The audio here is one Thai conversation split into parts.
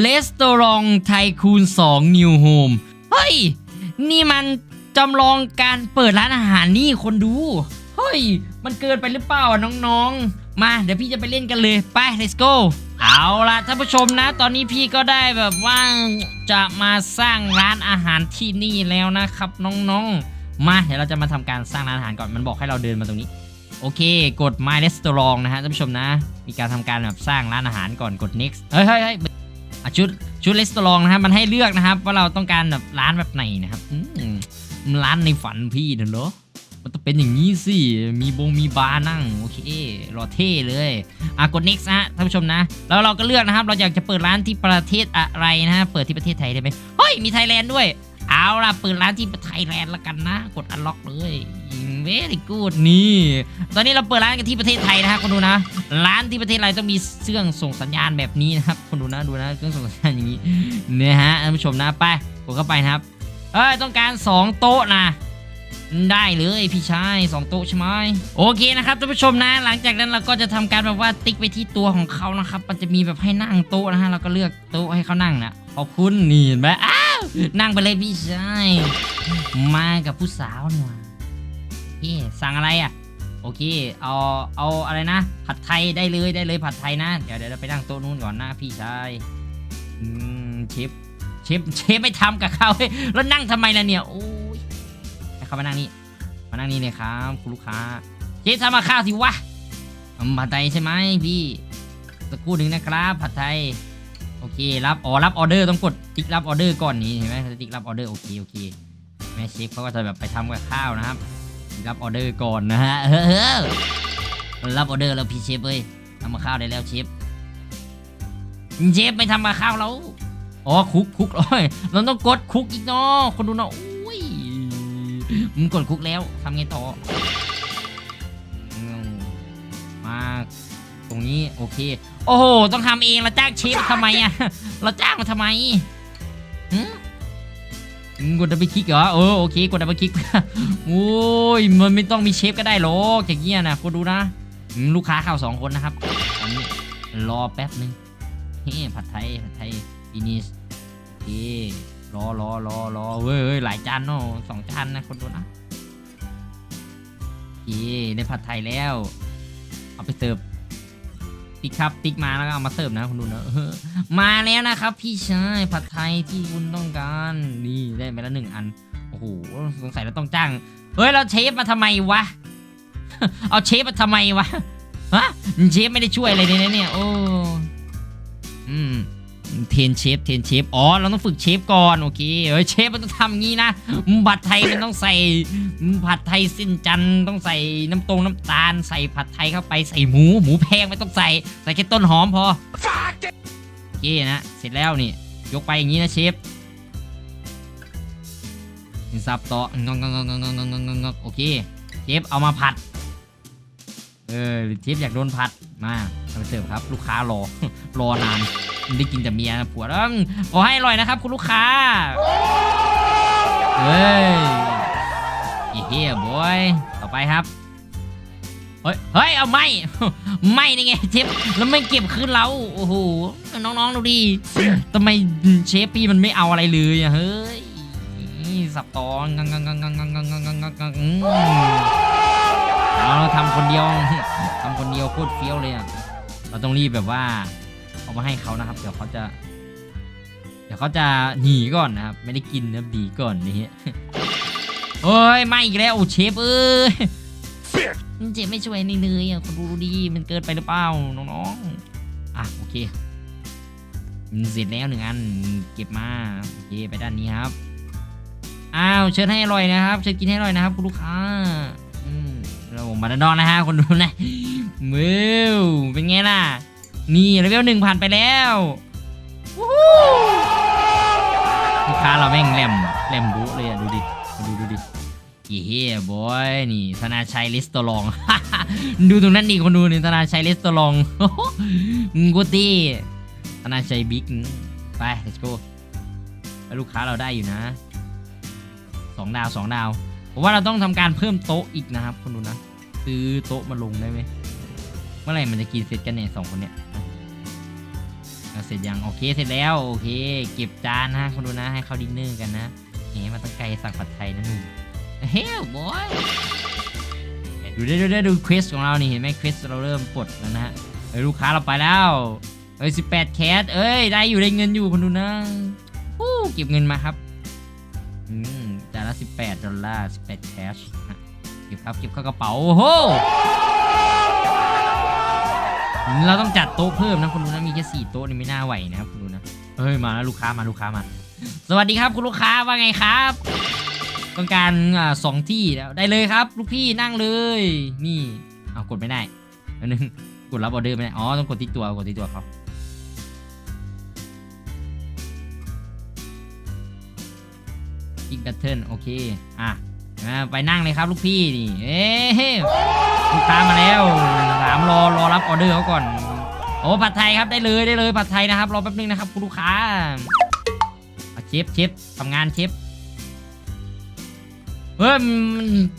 เลสตอรองไทคูน2 New Home เฮ้ย นี่มันจำลองการเปิดร้านอาหารนี่คนดู เฮ้ย มันเกินไปหรือเปล่าอะน้องๆ มาเดี๋ยวพี่จะไปเล่นกันเลย ไป let's go เอาล่ะท่านผู้ชมนะ ตอนนี้พี่ก็ได้แบบว่าจะมาสร้างร้านอาหารที่นี่แล้วนะครับน้องๆ มาเดี๋ยวเราจะมาทำการสร้างร้านอาหารก่อนมันบอกให้เราเดินมาตรงนี้โอเค กด My Restaurant นะฮะท่านผู้ชมนะ มีการทำการแบบสร้างร้านอาหารก่อนกด next เฮ้ยเฮ้ยเฮ้ย อะชุดชุดเลสตรองนะครับ มันให้เลือกนะครับ ว่าเราต้องการแบบร้านแบบไหนนะครับอืมร้านในฝันพี่เนอะเนาะมันต้องเป็นอย่างนี้สิ มีบงมีบาร์นั่ง โอเค รอเท่เลย อะกด next นะฮะท่านผู้ชมนะ แล้วเราก็เลือกนะครับ เราอยากจะเปิดร้านที่ประเทศอะไรนะฮะ เปิดที่ประเทศไทยได้ไหมเฮ้ย มีไทยแลนด์ด้วย เอาล่ะเปิดร้านที่ไทยแลนด์ละกันนะ กด unlock เลยเวรี่กูดนี่ ตอนนี้เราเปิดร้านกันที่ประเทศไทยนะฮะคนดูนะ ร้านที่ประเทศไทยต้องมีเครื่องส่งสัญญาณแบบนี้นะครับ คนดูนะดูนะเครื่องส่งสัญญาณอย่างนี้เนี่ยฮะท่านผู้ชมนะไปกดเข้าไปนะครับ เอ้ยต้องการ 2 โต๊ะนะได้เลยพี่ชายสองโต๊ะใช่ไหมโอเคนะครับท่านผู้ชมนะ หลังจากนั้นเราก็จะทำการแบบว่าติ๊กไปที่ตัวของเขานะครับ มันจะมีแบบให้นั่งโต๊ะนะฮะเราก็เลือกโต๊ะให้เขานั่งนะขอบคุณนี่เห็นไหมอ้า นั่งไปเลยพี่ชายมากับผู้สาวหน่อยโอเคสั่งอะไรอะ โอเค เอาเอาอะไรนะ ผัดไทยได้เลยได้เลยผัดไทยนะ เดี๋ยวเดี๋ยวเราไปนั่งโต๊ะนู้นก่อนนะพี่ชายอืมเชฟเชฟเชฟไม่ทำกับเขาแล้วนั่งทำไมล่ะเนี่ยโอ้ยให้เขามานั่งนี่มานั่งนี่เลยครับคุณลูกค้าเจ๊ทำมาข้าวสิวะผัดไทยใช่ไหมพี่สักครู่หนึ่งนะครับผัดไทย โอเครับอ๋อรับออเดอร์ต้องกดติ๊กรับออเดอร์ก่อนนี่เห็นไหมติ๊กรับออเดอร์โอเคโอเคแม่เชฟเขาก็จะแบบไปทำกับข้าวนะครับติ๊กรับออเดอร์ก่อนนะฮะเฮ้อรับออเดอร์แล้วพี่เชฟเอ้ยทำมาข้าวได้แล้วเชฟเชฟไม่ทำมาข้าวแล้วอ๋อคุกคุกโอ้ยเราต้องกดคุกอีกเนาะคนดูเนาะอุ้ยมึงกดคุกแล้วทำไงต่อ รงนี้โอเค โอ้โหต้องทำเองเราจ้างเชฟทำไมอะเราจ้างมาทำไมหืมกดดับเบิลคลิกเหรอเออโอเคกดดับเบิลคลิกโอ้ยมันไม่ต้องมีเชฟก็ได้หรอกอย่างเงี้ยนะคนดูนะลูกค้าเข้าสองคนนะครับตอนนี้รอแป๊บนึงเฮ้ผัดไทยผัดไทยฟินิชโอเครอรอรอรอเว้ยเว้ยหลายจานเนาะสองจานนะคนดูนะโอเคได้ผัดไทยแล้ว เอาไปเสิร์ฟ ติ๊กครับติ๊กมาแล้วก็เอามาเสิร์ฟนะคุณดูนะเออมาแล้วนะครับ พี่ชายผัดไทยที่คุณต้องการนี่ได้ไปแล้วหนึ่งอันโอ้โหสงสัยเราต้องจ้างเฮ้ยเราเชฟมาทำไมวะเอาเชฟมาทำไมวะฮะเชฟไม่ได้ช่วยอะไรเลยนะเนี่ยโอ้อืม เทนเชฟเทนเชฟอ๋อเราต้องฝึกเชฟก่อนโอเคเฮ้ยเชฟมันต้องทำงี้นะผัดไทยมันต้องใส่ผัดไทยสิ้นจันต้องใส่น้ำตรงน้ำตาล ใส่ผัดไทยเข้าไปใส่หมูหมูแพงไม่ต้องใส่ใส่แค่ต้นหอมพอโอเคนะเสร็จแล้วนี่ยกไปอย่างนี้นะเชฟสับต่องงงงงงงงงงโอเคเชฟเอามาผัดเออเชฟอยากโดนผัดมาเอาไปเสิร์ฟครับ ลูกค้ารอรอนาน ได้กินแต่เมียนะผัวแล้วขอให้อร่อยนะครับ คุณลูกค้า เฮ้ยเฮียบอย ต่อไปครับ เฮ้ย เฮ้ย เอาไม่ ไม่ได้ไงเชฟ แล้วไม่เก็บคืนเรา โอ้โห น้องๆ ดูดิทำไมเชฟพี่มันไม่เอาอะไรเลยอะเฮ้ย สับตอนงังงังงังงังงังงังงังงังงังเอาทำคนเดียวทำคนเดียวโคตรเฟี้ยวเลยอะเราต้องรีบแบบว่า เอามาให้เขานะครับ เดี๋ยวเขาจะ เดี๋ยวเขาจะหนีก่อนนะครับ ไม่ได้กินนะหนีก่อนนี่เอ้ยไม่อีกแล้วโอ้เชฟเอ้ยเจฟไม่ช่วยนี่เลยอะคนดูดีมันเกินไปหรือเปล่าน้องๆอะโอเคเสร็จแล้วหนึ่งอันเก็บมาโอเคไปด้านนี้ครับอ้าวเชิญให้อร่อยนะครับเชิญกินให้อร่อยนะครับคุณลูกค้าอืมเรามาด้านนอกนะฮะคนดูนะมือเป็นไงล่ะ นี่เลเวลหนึ่งผ่านไปแล้ววู้ฮู้ลูกค้าเราแม่งแหลมแหลมบุเลยอะ ดูดิ ดูดูดิเฮียบอยนี่ธนาชัยลิสตอลอง ดูตรงนั้นดิคนดูนี่ธนาชัยลิสตอลองกูตี้ธนาชัยบิ๊กไป let's go แล้วลูกค้าเราได้อยู่นะสองดาวสองดาวผมว่าเราต้องทำการเพิ่มโต๊ะอีกนะครับคนดูนะ ซื้อโต๊ะมาลงได้ไหมเมื่อไหร่มันจะกินเสร็จกันเนี่ยสองคนเนี่ย เสร็จยังโอเคเสร็จแล้วโอเค เก็บจานนะคนดูนะให้เขาดินเนอร์กันนะเฮ้มันต้งไกลสั่งผัดไทยนะหนุ่มเฮ้ยบอยดูได้ดูได้ดูเควสของเรานี่เห็นไหมเควสเราเริ่มปลดแล้วนะฮะเอ้ยลูกค้าเราไปแล้วเอ้ยสิบแปดแคสเอ้ยได้อยู่ได้เงินอยู่คนดูนะฮู้เก็บเงินมาครับอืมจานละสิบแปดดอลลาร์สิบแปดแคชเก็บครับเก็บเข้ากระเป๋าโอ้โห เราต้องจัดโต๊ะเพิ่มนะคุณดูนะมีแค่สี่โต๊ะนี่ไม่น่าไหวนะครับคุณดูนะเฮ้ยมาแล้วลูกค้ามาลูกค้ามา สวัสดีครับคุณลูกค้าว่าไงครับต้องการอ่าสองที่แล้วได้เลยครับ ลูกพี่นั่งเลย นี่เอากดไม่ได้อันนึงกดรับออเดอร์ไม่ได้อ๋อต้องกดที่ตัวกดที่ตัวเขาอีกแบตเทิลโอเคอะ ไปนั่งเลยครับลูกพี่นี่เอ๊ะลูกค้ามาแล้วถามรอรอรับออเดอร์เขาก่อน โอ้ผัดไทยครับได้เลยได้เลยผัดไทยนะครับรอแป๊บนึงนะครับคุณลูกค้าเชฟเชฟทำงานเชฟเฮ้ย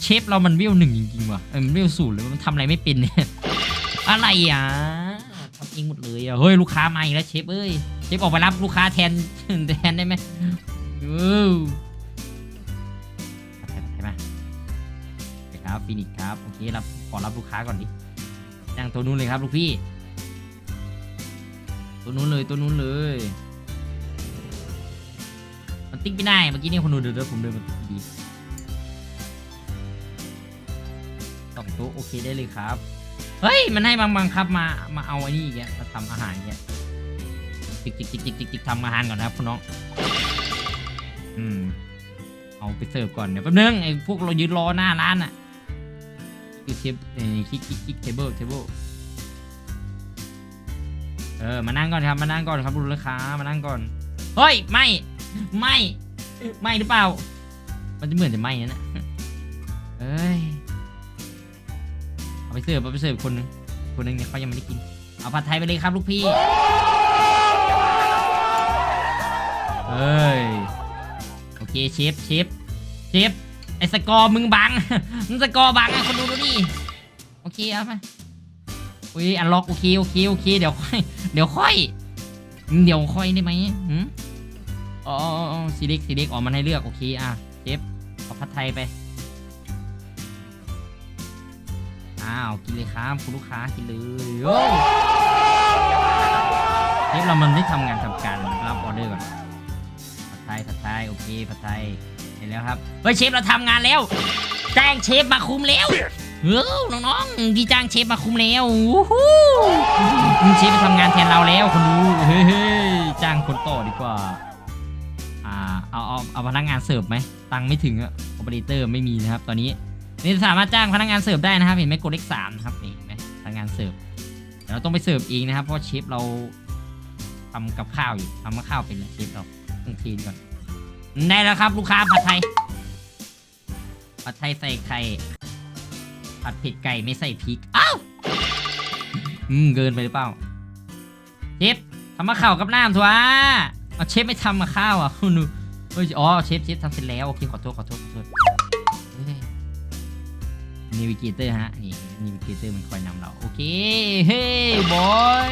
เชฟเรามันวิวหนึ่งจริงๆว่ะมันวิวศูนย์เลยมันทำอะไรไม่เป็นเนี่ยอะไรอะทำเองหมดเลยอะเฮ้ยลูกค้ามาอีกแล้วเชฟเอ้ยเชฟออกไปรับลูกค้าแทนแทนได้ไหมเออ ครับฟินิกครับโอเครับขอรับลูกค้าก่อนดินั่งตัวนู้นเลยครับลูกพี่ ตัวนู้นเลยตัวนู้นเลย มันติ๊กไม่ได้เมื่อกี้นี่คนดูเดินเดินผมเดินมาดีสองต๊ะโอเคได้เลยครับ เฮ้ย มันให้บางบังครับมามาเอาไอ้นี่อีกแล้วมาทำอาหารเงี้ยจิกจิกจิกจิกจิกจิกทำอาหารก่อนนะครับคุณน้องอืมเอาไปเสิร์ฟก่อนเดี๋ยวแป๊บนึงไอ้พวกเรายืนรอหน้าร้านอะ คือเทปเอ้คลิกคลิกคลิกเทเบิลเทเบิลเออมานั่งก่อนครับมานั่งก่อนครับคุณลูกค้ามานั่งก่อนเฮ้ยไม่ไม่ไม่หรือเปล่า มันจะเหมือนจะไหม้นั่นนะเอ้ยเอาไปเสิร์ฟเอาไปเสิร์ฟคนนึงคนนึงเนี่ยเขายังไม่ได้กินเอาผัดไทยไปเลยครับลูกพี่เอ้ยโอเคเชฟเชฟเชฟ ไอสกอร์มึงบัง มึงสกอร์บังอะคนดูดูดิโอเคเอาไปอุ้ยอันล็อกโอเคโอเคโอเคเดี๋ยวค่อยเดี๋ยวค่อย เดี๋ยวค่อยได้ไหมหืมอ๋อซีเล็กซีเล็กออกมันให้เลือกโอเคอะเชฟเอาผัดไทยไปอ้าวกินเลยครับคุณลูกค้ากินเลยโอ้เชฟเรามันได้ทำงานทำการรับออเดอร์ก่อนผัดไทยผัดไทยโอเคผัดไทย เห็นแล้วครับเฮ้ยเชฟเราทำงานแล้วจ้างเชฟมาคุมแล้วเออน้องๆที่จ้างเชฟมาคุมแล้ววู้ฮู้เชฟไปทำงานแทนเราแล้วคนดูเฮ้ยจ้างคนต่อดีกว่าอ่าเอาเอาเอาพนักงานเสิร์ฟไหมตังไม่ถึงอะโอเปอเรเตอร์ไม่มีนะครับ ตอนนี้นี่สามารถจ้างพนักงานเสิร์ฟได้นะครับเห็นไหมกดเลขสามนะครับนี่เห็นไหมพนักงานเสิร์ฟเดี๋ยวเราต้องไปเสิร์ฟเองนะครับเพราะเชฟเราทำกับข้าวอยู่ทำกับข้าวเป็นเชฟเราต้องทีนก่อน ได้แล้วครับ ลูกค้าผัดไทย ผัดไทยใส่ไข่ ผัดเผ็ดไก่ไม่ใส่พริก อ้าว อืมเกินไปหรือเปล่า เชฟทำมาข้าวกับน้ำทัวเอาเชฟไม่ทำมาข้าวอะคุณดูเฮ้ย อ๋อ เชฟเชฟทำเสร็จแล้ว โอเค ขอโทษ ขอโทษ ขอโทษนิวิเกเตอร์ฮะ นี่นิวิเกเตอร์มันคอยนำเรา โอเค เฮ้ยบอย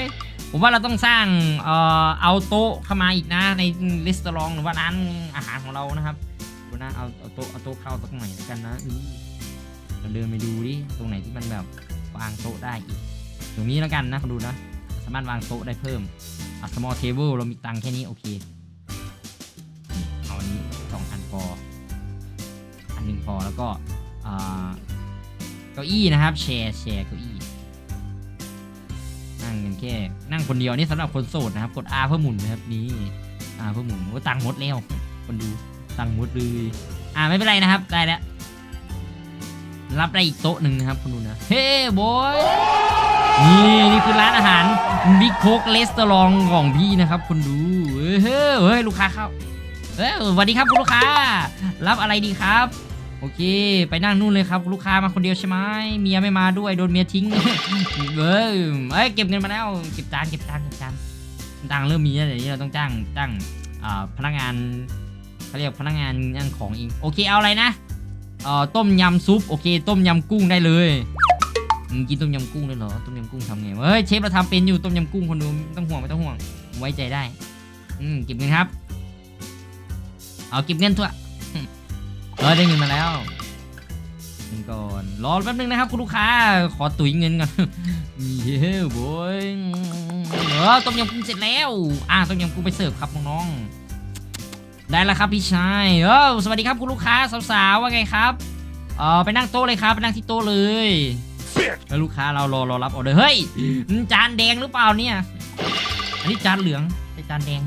ผมว่าเราต้องสร้างเอ่อเอาโต๊ะเข้ามาอีกนะ ในรีสตอรองหรือว่าร้านอาหารของเรานะครับดูนะเอาเอาโต๊ะเอาโต๊ะเข้าสักหน่อยแล้วกันนะเราเดินไปดูดิตรงไหนที่มันแบบวางโต๊ะได้อีกตรงนี้แล้วกันนะดูนะ สามารถวางโต๊ะได้เพิ่มอะ small table เรามีตังค์แค่นี้โอเคเอาอันนี้สองอันพออันหนึ่งพอแล้วก็เก้าอี้นะครับแชร์แชร์เก้าอี้ นั่งคนั่งคนเดียวนี่สำหรับคนโสดนะครับ กด R เพื่อหมุนนะครับนี่ R เพื่อหมุนว่าตังหมดแล้วคนดูตังหมดเลยอ่าไม่เป็นไรนะครับได้แล้วรับได้อีกโต๊ะหนึ่งนะครับคนดูนะเฮ้บอยนี่นี่คือร้านอาหารบิ๊กโคกเลสเตอรองของพี่นะครับคนดูเฮ้เฮ้ยเฮ้ยลูกค้าเข้าเฮ้ยสวัสดีครับคุณลูกค้า รับอะไรดีครับ โอเค ไปนั่งนู่นเลยครับ ลูกค้ามาคนเดียวใช่ไหมเมียไม่มาด้วยโดนเมียทิ้งเอ้ยเอ้ยเก็บเงินมาแล้วเก็บจานเก็บจานเก็บจานตังเริ่มมีแล้วเดี๋ยวนี้เราต้องจ้างจ้างพนักงานเขาเรียกพนักงานย่างของเองโอเคเอาอะไรนะเอ่อต้มยำซุปโอเค ต้มยำกุ้งได้เลยกินต้มยำกุ้งเลยเหรอต้มยำกุ้งทำไงเฮ้ยเชฟเราทำเป็นอยู่ต้มยำกุ้งคนดูไม่ต้องห่วงไม่ต้องห่วงไว้ใจได้อืมเก็บเงินครับ เอาเก็บเงินทั่ว เออได้เงินมาแล้วเงินก่อนรอแป๊บนึงนะครับคุณลูกค้า ขอตุ๋ยเงินก่อนเย้บอยเออต้มยำกุ้งเสร็จแล้ว อะต้มยำกุ้งไปเสิร์ฟครับน้องๆได้แล้วครับพี่ชายเออสวัสดีครับคุณลูกค้าสาวๆว่าไงครับเออไปนั่งโต๊ะเลยครับไปนั่งที่โต๊ะเลยแล้วลูกค้าเรารอรอรับออเดอร์เฮ้ยจานแดงหรือเปล่าเนี่ย อันนี้จานเหลืองใช่จานแดง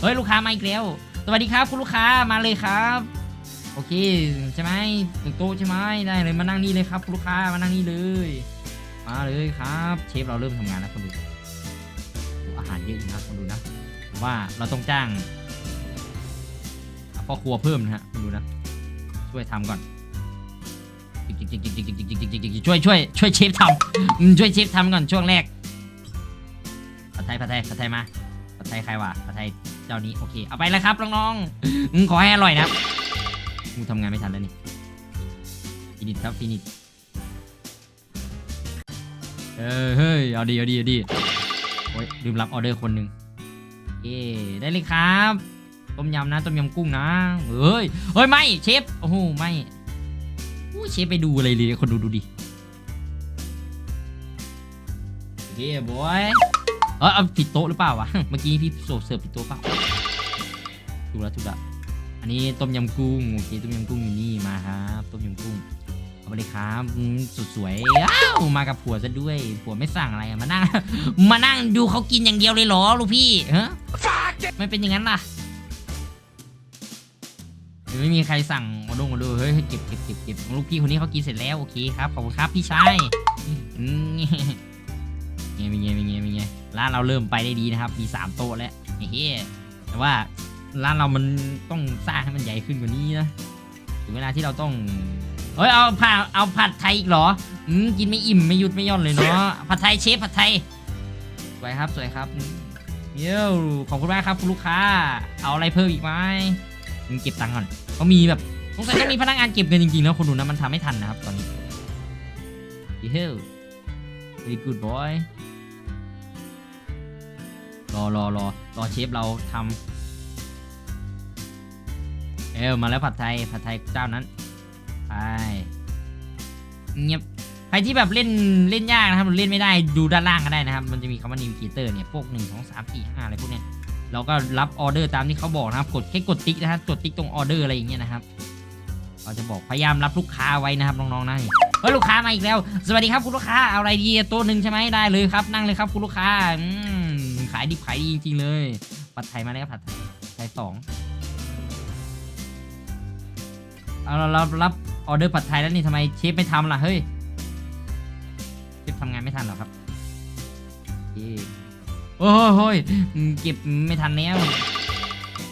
เฮ้ยลูกค้ามาอีกแล้ว สวัสดีครับคุณลูกค้ามาเลยครับ โอเคใช่ไหมถึงโต๊ะใช่ไหมได้เลยมานั่งนี่เลยครับลูกค้ามานั่งนี่เลย มาเลยครับ เชฟเราเริ่มทำงานแล้วคนดูอาหารเยอะอยู่นะคนดูนะว่าเราต้องจ้างพ่อครัวเพิ่มนะฮะคนดูนะ ช่วยทำก่อนช่วยช่วยช่วยเชฟทำช่วยเชฟทำก่อนช่วงแรกผัดไทยผัดไทยผัดไทยมาผัดไทยใครวะผัดไทยเจ้านี้โอเคเอาไปแล้วครับน้องๆขอให้อร่อยนะครับ กูทำงานไม่ทันแล้วนี่ฟินิชครับฟินิชเออเฮ้ยเอาดีเอาดีเอาดีโอ้ยลืมรับออเดอร์คนหนึ่งโอเคได้เลยครับต้มยำนะต้มยำกุ้งนะเฮ้ยเฮ้ยไม่เชฟโอ้โหไม่โอ้เชฟไปดูอะไรเลยคนดูดูดิโอเคบอยเออเอาผิดโต๊ะหรือเปล่าวะเมื่อกี้พี่โซเสิร์ฟผิดโต๊ะเปล่าถูกแล้วถูกแล้ว นนี้ต้มยำกุ้งโอเคต้มยำกุ้งอยู่นี่มาครับต้มยำกุ้งเอาไปเลยครับสุดสวยอ้าวมากับผัวซะด้วยผัวไม่สั่งอะไรมานั่งมานั่งดูเขากินอย่างเดียวเลยเหรอลูกพี่ฮะไม่เป็นอย่างนั้นล่ะหรือไม่มีใครสั่งมาดงมาดูเฮ้ยเก็บเก็บเก็บเก็บลูกพี่คนนี้เขากินเสร็จแล้วโอเคครับขอบคุณครับพี่ชายอืมไงเป็นไงเป็นไงเป็นไงร้านเราเริ่มไปได้ดีนะครับ มีสามโต๊ะแล้วเฮ้ยแต่ว่า ร้านเรามันต้องสร้างให้มันใหญ่ขึ้นกว่านี้นะถึงเวลาที่เราต้องเฮ้ยเอาผัดเอาผัดไทยอีกเหรออืมกินไม่อิ่มไม่หยุดไม่หย่อนเลยเนาะผัดไทยเชฟผัดไทยสวยครับสวยครับอืมเยี่ยมขอบคุณมากครับคุณลูกค้า เอาอะไรเพิ่มอีกไหมอืมเก็บตังค์ก่อนเขามีแบบสงสัยต้องมีพนักงานเก็บเงินจริงๆแล้วคนดูนะมันทำไม่ทันนะครับตอนนี้เยี่ยม very good boy รอรอรอรอเชฟเราทำ เออมาแล้วผัดไทยผัดไทยเจ้านั้นไปเงียบใครที่แบบเล่นเล่นยากนะครับเล่นไม่ได้ดูด้านล่างก็ได้นะครับ มันจะมีคำว่า navigator เนี่ยพวกหนึ่งสองสามสี่ห้าอะไรพวกเนี้ยเราก็รับออเดอร์ตามที่เขาบอกนะครับ กดแค่กดติ๊กนะครับกดติ๊กตรงออเดอร์อะไรอย่างเงี้ยนะครับเราจะบอกพยายามรับลูกค้าไว้นะครับน้องๆนะนี่เฮ้ยลูกค้ามาอีกแล้ว สวัสดีครับคุณลูกค้าเอาอะไรดีโต๊ะหนึ่งใช่ไหมได้เลยครับ นั่งเลยครับคุณลูกค้าขายดิบขายดีจริงๆเลยผัดไทยมาแล้วผัดไทยสอง เอาเรารารับออเดอร์ผัดไทยแล้วนี่ทำไมเชฟไม่ทำล่ะเฮ้ยเชฟทำงานไม่ทันหรอครับโอ้โหเก็บไม่ทันแล้ว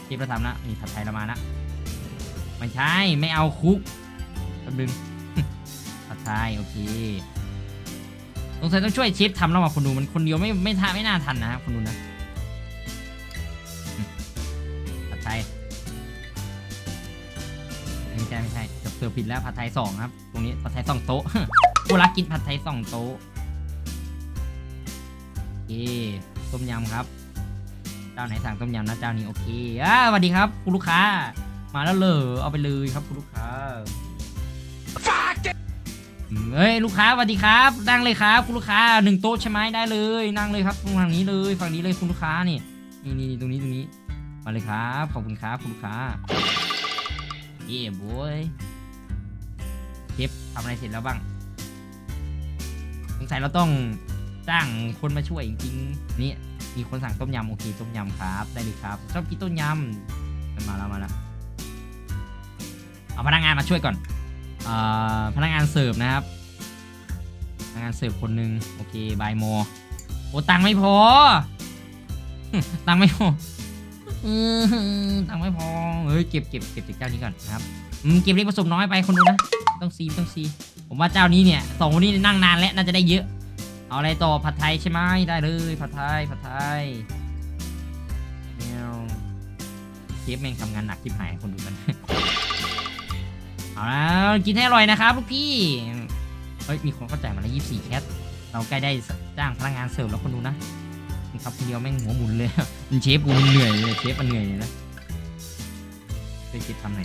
เชฟเราทำนะนี่ผัดไทยเรามานะไม่ใช่ไม่เอาคุกแป๊บนึงผัดไทยโอเคสงสัยต้องช่วยเชฟทำแล้วว่ะคนดูมันคนเดียวไม่ไม่ท่าไม่น่าทันนะครับคนดูนะ อบเกือบผิดแล้วผัดไทยสองครับ ตรงนี้ผัดไทยสองโต๊ะผู้รักกินผัดไทยสองโต๊ะโอเคต้มยำครับ เจ้าไหนสั่งต้มยำนะเจ้านี้โอเคอ่าสวัสดีครับคุณลูกค้า มาแล้วเลยเอาไปเลยครับคุณลูกค้าอืมเอ้ยลูกค้าสวัสดีครับนั่งเลยครับ คุณลูกค้าหนึ่งโต๊ะใช่ไหมได้เลย นั่งเลยครับตรงฝั่งนี้เลยฝั่งนี้เลยคุณลูกค้านี่นี่นี่ตรงนี้ตรงนี้มาเลยครับขอบคุณครับคุณลูกค้าเย่บอย เชฟทำอะไรเสร็จแล้วบ้างสงสัยเราต้องจ้างคนมาช่วยจริงๆนี่มีคนสั่งต้มยำโอเคต้มยำครับได้เลยครับชอบกินต้มยำมาแล้วมาแล้วเอาพนักงานมาช่วยก่อนอพนักงานเสิร์ฟนะครับพนักงานเสิร์ฟคนหนึ่งโอเคบายโมโอ้ตังไม่พอตังไม่พอตังไม่พอเฮ้ยเก็บเก็บเก็บจากเจ้านี้ก่อนนะครับ อืมเก็บเล็กผสมน้อยไปคนดูนะ ต้องซีต้องซีผมว่าเจ้านี้เนี่ยสองคนนี้นั่งนานแล้วน่าจะได้เยอะ เอาอะไรต่อผัดไทยใช่ไหมได้เลยผัดไทยผัดไทยแมวเชฟแม่งทำงานหนักที่หายคนดูกันเอาแล้วกินให้อร่อยนะครับลูกพี่เฮ้ยมีคนเข้าใจมาแล้วยี่สี่แคทเราใกล้ได้จ้างพนักงานเสิร์ฟแล้วคนดูนะทำคนเดียวแม่งหัวหมุนเลยเชฟกูเหนื่อยเลยเชฟมันเหนื่อยเลยนะเคยคิดทำไหน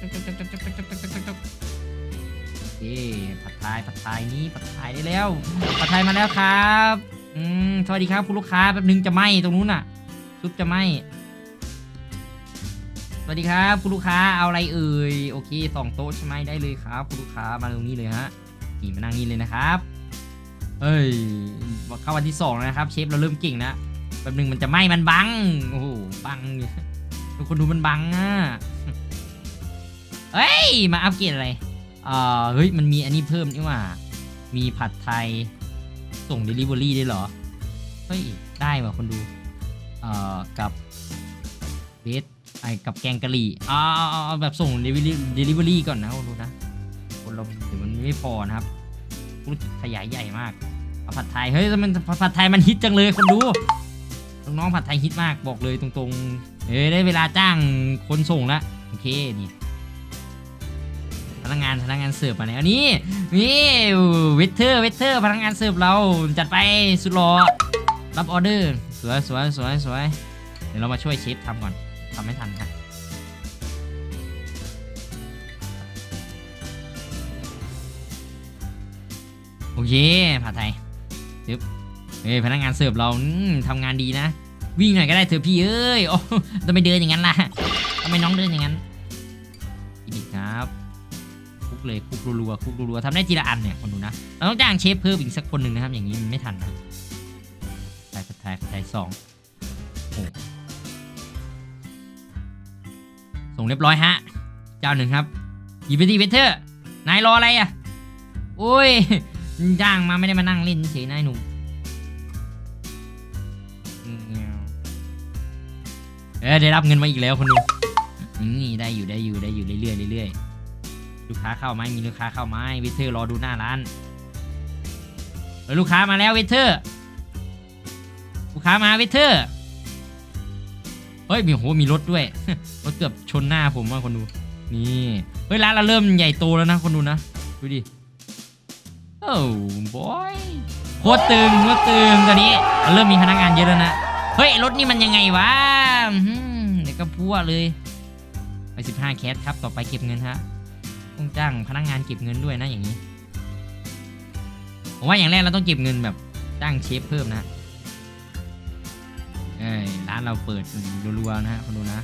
จกจกจกจกจกจกจกจกจกจกจกเอ๊ผัดไทยผัดไทยนี่ผัดไทยได้แล้ว ผัดไทยมาแล้วครับอืมสวัสดีครับคุณลูกค้าแป๊บนึงจะไหมตรงนู้นน่ะ ซุปจะไหมสวัสดีครับคุณลูกค้าเอาอะไรเอ่ยโอเคสองโต๊ะใช่ไหมได้เลยครับคุณลูกค้ามาตรงนี้เลยฮะนี่มานั่งนี่เลยนะครับเอ้ยเข้าวันที่สองนะครับ เชฟเราเริ่มเก่งนะแป๊บนึงมันจะไหมมันบังโอ้โหบังทุกคนดูมันบังอะ เฮ้ย มาอัปเกรดอะไรเอ่อเฮ้ย มันมีอันนี้เพิ่มนี่ว่า มีผัดไทย ส่ง Delivery ได้เหรอ เฮ้ย ได้ว่ะคนดู เอ่อ กับเบสไอกับแกงกะหรี่เอาเอาแบบส่ง Delivery Delivery ก่อนนะคนดูนะ คนเราเดี๋ยวมันไม่พอนะครับธุรกิจขยายใหญ่มากเอาผัดไทย เฮ้ยมันผัดไทยมันฮิตจังเลยคนดูน้องๆผัดไทยฮิตมากบอกเลยตรงๆ เอ้ยได้เวลาจ้างคนส่งละโอเคนี่ นักงานพนักงานเสิร์ฟมาแล้วนี่นี่เวทเทอร์เวทเทอร์พนักงานเสิร์ฟเราจัดไปสุดหล่อรับออเดอร์สวยสวยสวยสวยเดี๋ยวเรามาช่วยเชฟทำก่อนทำไม่ทันครับโอเคผัดไทยซึบเฮ้ยพนักงานเสิร์ฟเราทำงานดีนะ วิ่งหน่อยก็ได้เถอะพี่เอ้ยโอ้ทำไมเดินอย่างนั้นล่ะทำไมน้องเดินอย่างนั้น เลยคุกรัวๆคุกรัวๆทำได้ทีละอันเนี่ยคนดูนะเราต้องจ้างเชฟเพิ่มอีกสักคนหนึ่งนะครับ อย่างนี้มันไม่ทันนะไทยผัดไทยผัดไทยสองโอ้ส่งเรียบร้อยฮะ เจ้าหนึ่งครับหยิบไปทีเวเทอร์นายรออะไรอะโอ้ยจ้างมาไม่ได้มานั่งเล่นเฉยนายหนุ่มเออได้รับเงินมาอีกแล้วคนดูนี่ได้อยู่ได้อยู่ได้อยู่เรื่อยๆเรื่อยๆ ลูกค้าเข้าไหมมีลูกค้าเข้าไหมเวเทอร์รอดูหน้าร้านเฮ้ยลูกค้ามาแล้วเวเทอร์ ลูกค้ามาเวเทอร์ เฮ้ยมีโหมีรถด้วยรถเกือบชนหน้าผมว่าคนดู นี่เฮ้ยร้านเราเริ่มใหญ่โตแล้วนะคนดูนะดูดิโอ้บอยโคตรตึงโคตรตึงตอนนี้เราเริ่มมีพนักงานเยอะแล้วนะเฮ้ยรถนี่มันยังไงวะเดี๋ยวก็พัวเลยไป15แคสครับต่อไปเก็บเงินฮะ ต้องจ้างพนักงานเก็บเงินด้วยนะอย่างนี้ผมว่าอย่างแรกเราต้องเก็บเงินแบบจ้างเชฟเพิ่มนะเอ้ยร้านเราเปิดรัวๆนะฮะคนดูนะ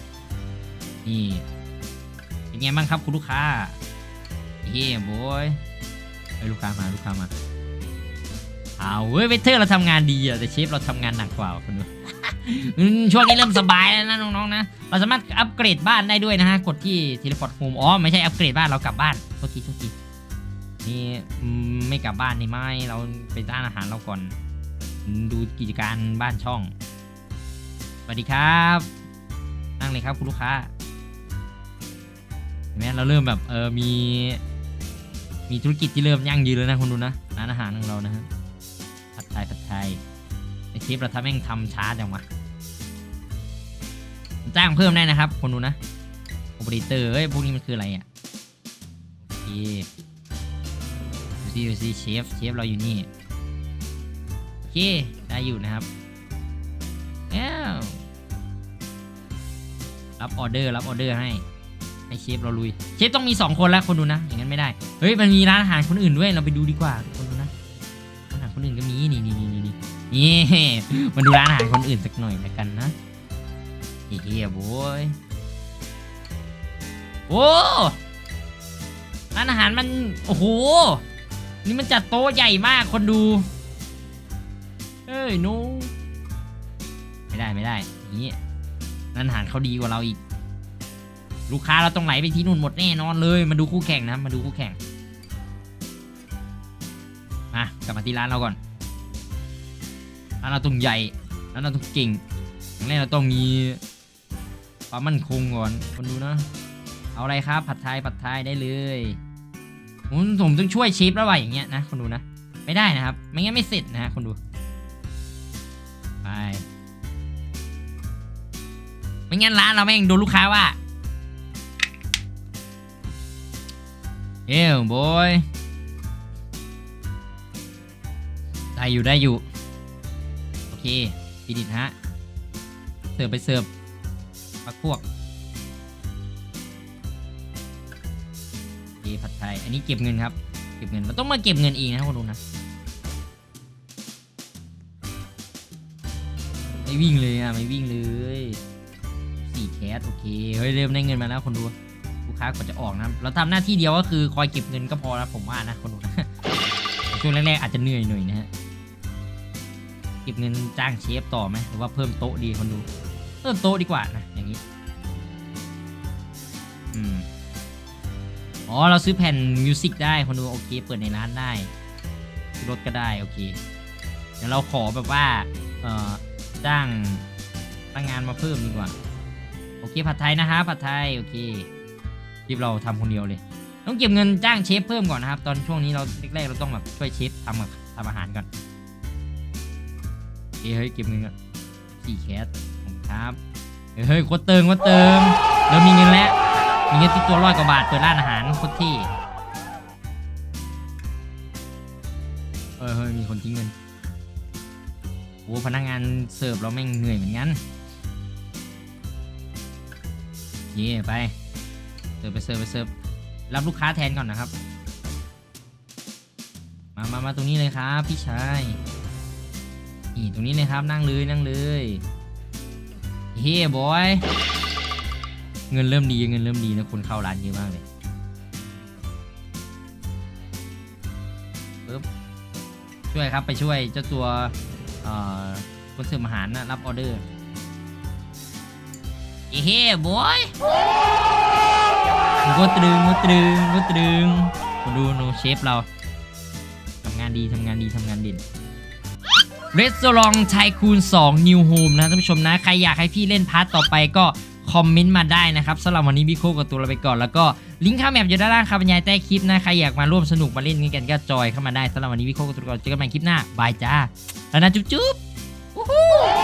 นี่เป็นไงบ้างครับคุณลูกค้าเฮ้ยบอยเฮ้ลูกค้ามาลูกค้ามาเอาเว้ยเวเทอร์เราทำงานดีอะแต่เชฟเราทำงานหนักกว่าคนดู อืมช่วงนี้เริ่มสบายแล้วนะน้องๆนะ เราสามารถอัปเกรดบ้านได้ด้วยนะฮะ กดที่ teleport home อ๋อไม่ใช่อัปเกรดบ้านเรากลับบ้านโทษทีโทษทีนี่ไม่กลับบ้านนี่ไม่เราไปร้านอาหารเราก่อน ดูกิจการบ้านช่อง สวัสดีครับ นั่งเลยครับคุณลูกค้าเห็นไหมเราเริ่มแบบเออมี มีธุรกิจที่เริ่มยั่งยืนแล้วนะคุณดูนะร้านอาหารของเรานะฮะผัดไทยผัดไทยไอเชฟเราทำแม่งทำช้าจังวะ จ้างเพิ่มได้นะครับ คนดูนะโอเปอเรเตอร์เอ้ยพวกนี้มันคืออะไรอะโอเคดูสิดูสิเชฟเชฟเราอยู่นี่โอเคได้อยู่นะครับแล้วรับออเดอร์รับออเดอร์ให้ให้เชฟเราลุยเชฟต้องมี 2 คนแล้วคนดูนะ อย่างนั้นไม่ได้เฮ้ยมันมีร้านอาหารคนอื่นด้วยเราไปดูดีกว่าคนดูนะร้านอาหารคนอื่นก็มีนี่นี่นี่นี่นี่นี่มาดูร้านอาหารคนอื่นสักหน่อยแล้วกันนะ เฮียบอยโอ้ร้านอาหารมันโอ้โห นี่มันจัดโต๊ะใหญ่มากคนดู เอ้ยนูไม่ได้ไม่ได้อย่างนี้ร้านอาหารเขาดีกว่าเราอีก ลูกค้าเราต้องไหลไปที่นู่นหมดแน่นอนเลย มาดูคู่แข่งนะ มาดูคู่แข่ง มากลับมาที่ร้านเราก่อนร้านเราต้องใหญ่ร้านเราต้องเก่งอย่างแรกเราต้องมี ความมั่นคงก่อนคนดูนะ เอาอะไรครับ ผัดไทยผัดไทยได้เลยผมผมต้องช่วยเชฟแล้วว่ะอย่างเงี้ยนะคนดูนะ ไม่ได้นะครับ ไม่งั้นไม่เสร็จนะฮะคนดู ไป ไม่งั้นร้านเราแม่งโดนลูกค้าว่าเอ้วบอยได้อยู่ได้อยู่ โอเคเคฟินิชฮะ เสิร์ฟไปเสิร์ฟ พักพวกโอผัดไทย อันนี้เก็บเงินครับ เก็บเงินเราต้องมาเก็บเงินเองนะคนดูนะไม่วิ่งเลยอะไม่วิ่งเลยสี่แคสโอเค เฮ้ยเริ่มได้เงินมาแล้วคนดูลูกค้ากว่าจะออกนะเราทำหน้าที่เดียวก็คือคอยเก็บเงินก็พอแล้วผมว่านะคนดูนะช่วงแรกๆอาจจะเหนื่อยหน่อยนะฮะเก็บเงินจ้างเชฟต่อไหมหรือว่าเพิ่มโต๊ะดีคนดู เพิ่มโต๊ะดีกว่านะอย่างนี้อืมอ๋อเราซื้อแผ่นมิวสิกได้คนดูโอเค เปิดในร้านได้ซื้อรถก็ได้โอเคเดี๋ยวเราขอแบบว่าเอ่อจ้างพนักงานมาเพิ่มดีกว่า โอเคผัดไทยนะฮะผัดไทยโอเครีบเราทำคนเดียวเลย ต้องเก็บเงินจ้างเชฟเพิ่มก่อนนะครับ ตอนช่วงนี้เราแรกๆเราต้องแบบช่วยเชฟทำกับทำอาหารก่อนเฮ้ยเก็บเงินก่อนสี่แคส ครับเฮ้ยเฮ้ยโคตรเติงโคตรเติงเรามีเงินแล้วมีเงินติดตัวร้อยกว่าบาทเปิดร้านอาหารโคตรที่เออเฮ้ยมีคนทิ้งเงินโอ้พนักงานเสิร์ฟเราแม่งเหนื่อยเหมือนกันเย่ไปเสิร์ฟไปเสิร์ฟไปเสิร์ฟรับลูกค้าแทนก่อนนะครับ มามามาตรงนี้เลยครับ พี่ชายนี่ตรงนี้เลยครับนั่งเลยนั่งเลย เฮ้บอย เงินเริ่มดีเงินเริ่มดีนะคนเข้าร้านเยอะมากเลยปึ๊บช่วยครับไปช่วยเจ้าตัวคนเสิร์ฟอาหารนะรับออเดอร์เฮ้บอยก็ตรึงก็ตรึงก็ตรึงมาดูนูเชฟเราทำงานดีทำงานดีทำงานเด่น r e s t a u r a n t ไทคูน2 New Home นะท่านผู้ชมนะ ใครอยากให้พี่เล่นพาร์ทต่อไปก็คอมเมนต์มาได้นะครับสำหรับวันนี้พี่โคกับตัวเราไปก่อน แล้วก็ลิงก์ข้ามแมปอยู่ด้านล่างครับบรรยายใต้คลิปนะ ใครอยากมาร่วมสนุกมาเล่นกันก็จอยเข้ามาได้สำหรับวันนี้พี่โคกับตัวเราไปก่อนเจอกันใหม่คลิปหน้าบายจ้าแล้วนะจุ๊บๆ